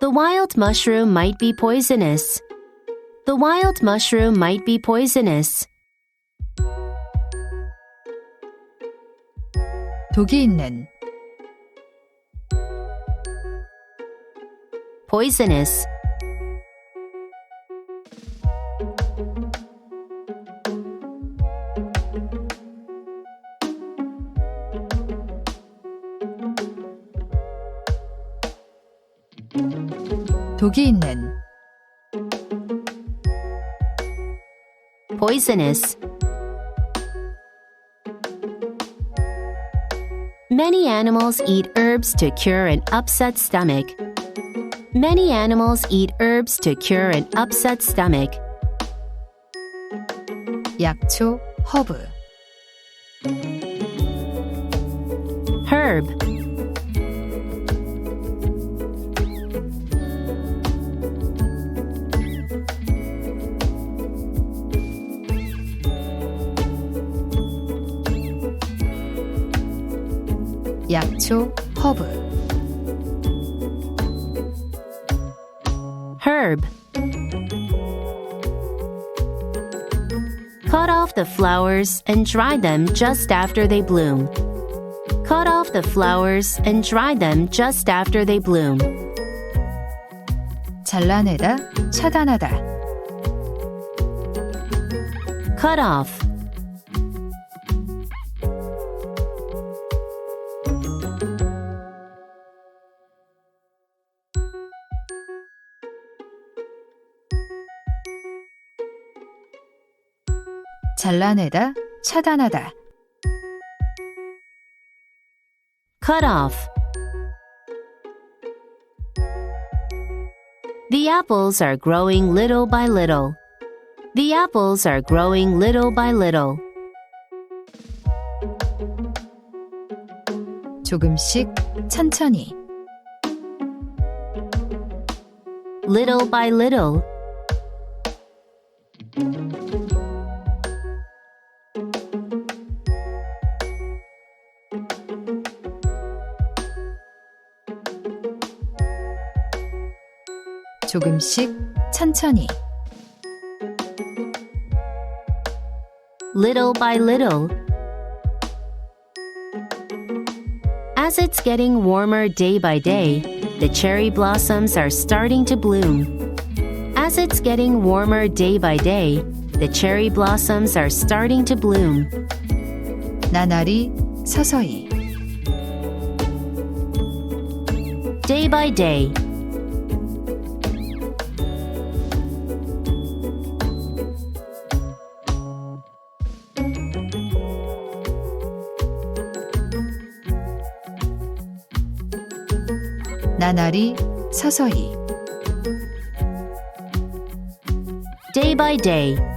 The wild mushroom might be poisonous. The wild mushroom might be poisonous. 독이 있는 Poisonous. 독이 있는 Poisonous. Many animals eat herbs to cure an upset stomach. Many animals eat herbs to cure an upset stomach. 약초 허브 Herb. 약초 허브 Herb. Cut off the flowers and dry them just after they bloom. Cut off the flowers and dry them just after they bloom. 잘라내다 차단하다 Cut off. 잘라내다 차단하다 Cut off. The apples are growing little by little. The apples are growing little by little. 조금씩 천천히 Little by little. 조금씩 천천히 little by little. As it's getting warmer day by day, the cherry blossoms are starting to bloom. As it's getting warmer day by day, the cherry blossoms are starting to bloom. 나날이 서서히 Day by day. 나날이 서서히 Day by day.